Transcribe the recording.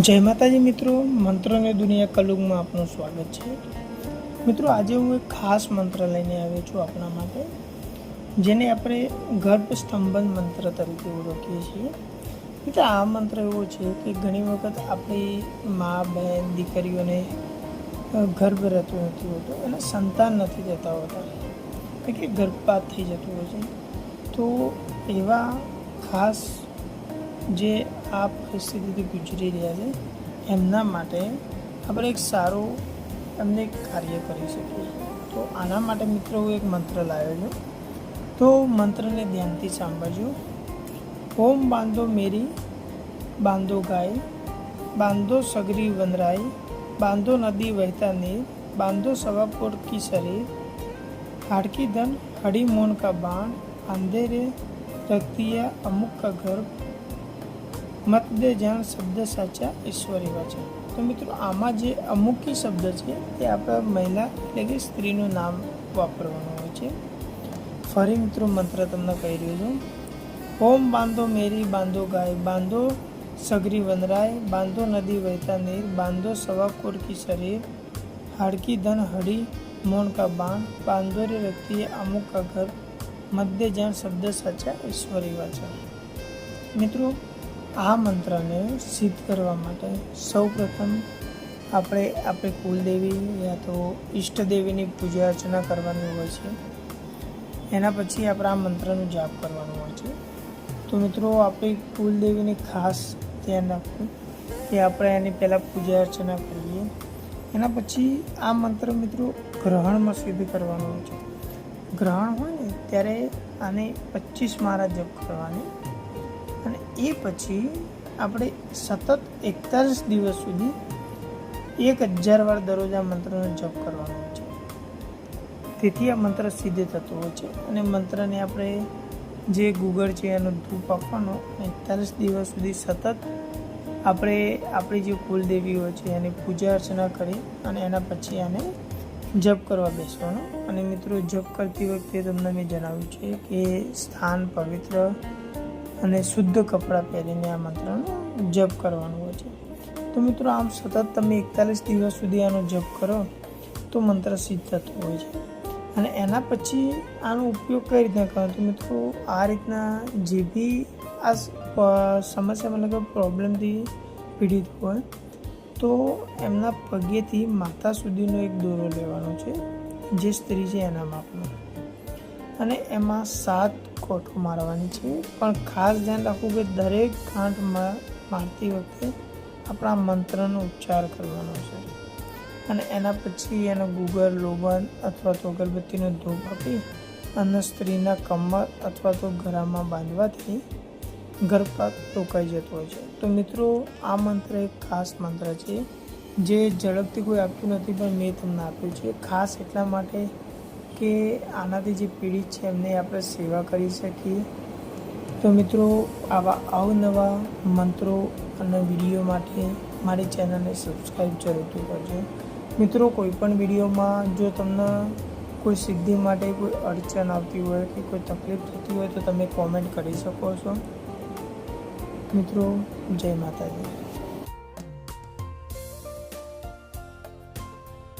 જય માતાજી મિત્રો મંત્રને દુનિયા કલુગમાં આપનું સ્વાગત છે. મિત્રો, આજે હું એક ખાસ મંત્ર લઈને આવ્યો છું આપણા માટે, જેને આપણે ગર્ભ સ્તંભન મંત્ર તરીકે ઓળખીએ છીએ. મિત્રો, આ મંત્ર એવો છે કે ઘણી વખત આપણી મા, બહેન, દીકરીઓને ગર્ભ રહેતું નથી હોતું અને સંતાન નથી જતા હોતા. કે ગર્ભપાત થઈ જતું હોય છે. તો એવા ખાસ જે આ પરિસ્થિતિથી ગુજરી રહ્યા છે એમના માટે આપણે એક સારું એમને એક કાર્ય કરી શકીએ તો આના માટે મિત્રો હું એક મંત્ર લાવ્યો છું તો મંત્રને ધ્યાનથી સાંભળજો ઓમ બાંધો મેરી બાંધો ગાય બાંધો સગરી વનરાય બાંધો નદી વહેતા નીર બાંધો સવા ફૂટ કી શરીર हाड़की धन हड़ी मोन का बाण अंधेरे रक्तिया अमुक का गर्भ મત દે જાણ શબ્દ સાચા ઈશ્વરી વાચા. તો મિત્રો, આમાં જે અમુકી શબ્દ છે તે આપણા મહિલા એટલે કે સ્ત્રીનું નામ વાપરવાનું હોય છે. ફરી મિત્રો, મંત્ર તમને કહી રહ્યો છું. ઓમ બાંધો મેરી, બાંધો ગાય, બાંધો સગરી વનરાય, બાંધો નદી વહેતા નીર, બાંધો સવા કોરકી શરીર, હાડકી ધન હડી, મૌન કા બાણ, બાંધો રે રખતી અમુક કા ઘર મધ્ય જાણ શબ્દ સાચા ઈશ્વરી વાચા. મિત્રો આ મંત્રને સિદ્ધ કરવા માટે સૌ પ્રથમ આપણે આપણે કુલદેવી યા તો ઈષ્ટદેવીની પૂજા અર્ચના કરવાની હોય છે. એના પછી આપણે આ મંત્રનું જાપ કરવાનું હોય છે. તો મિત્રો, આપણી કુલદેવીની ખાસ ધ્યાન રાખવું કે આપણે એની પહેલાં પૂજા અર્ચના કરીએ. એના પછી આ મંત્ર મિત્રો ગ્રહણમાં સિદ્ધ કરવાનું હોય છે. ગ્રહણ હોય ને, ત્યારે આને પચીસ મારા જપ કરવાની. અને એ પછી આપણે સતત એકતાલીસ દિવસ સુધી એક હજાર વાર દરરોજ આ મંત્રનો જપ કરવાનો છે. તેથી આ મંત્ર સિદ્ધ થતો હોય છે અને મંત્રને આપણે જે ગૂગળ છે એનો ધૂપ આપવાનો એકતાલીસ દિવસ સુધી સતત આપણે આપણી જે કુલદેવી હોય છે એની પૂજા અર્ચના કરી અને એના પછી આને જપ કરવા બેસવાનો. અને મિત્રો, જપ કરતી વખતે તમને મેં જણાવ્યું છે કે સ્થાન પવિત્ર અને શુદ્ધ કપડાં પહેરીને આ મંત્રનો જપ કરવાનો હોય છે. તો મિત્રો, આમ સતત તમે એકતાલીસ દિવસ સુધી આનો જપ કરો, તો મંત્ર સિદ્ધ થતો હોય છે. અને એના પછી આનો ઉપયોગ કઈ રીતના કરો તો મિત્રો, આ રીતના જે બી આ સમસ્યા મતલબ પ્રોબ્લેમથી પીડિત હોય, તો એમના પગેથી માથા સુધીનો એક દોરો લેવાનો છે. જે સ્ત્રી છે, એના માપનો અને એમાં સાત કોઠો મારવાની છે. પણ ખાસ ધ્યાન રાખવું કે દરેક ગાંઠ મારતી વખતે આપણા મંત્રનો ઉચ્ચાર કરવાનો છે. અને એના પછી એનો ગુગર, લોબન અથવા તો અગરબત્તીનો ધૂપ આપી અને સ્ત્રીના કમર અથવા તો ગરામાં બાંધવાથી ગર્ભપાત રોકાઈ જતો હોય છે. તો મિત્રો, આ મંત્ર એક ખાસ મંત્ર છે. જે ઝડપથી કોઈ આપ્યું નથી પણ મેં તમને આપ્યું છે. ખાસ એટલા માટે કે આનાથી જે પીડિત છે એમને આપણે સેવા કરી શકીએ. તો મિત્રો, આવા અવનવા મંત્રો અને વીડિયો માટે મારી ચેનલને સબસ્ક્રાઈબ જરૂરથી કરજો. મિત્રો, કોઈ પણ વિડીયોમાં જો તમને કોઈ સિદ્ધિ માટે કોઈ અડચણ આવતી હોય કે કોઈ તકલીફ થતી હોય તો તમે કોમેન્ટ કરી શકો છો. મિત્રો, જય માતાજી.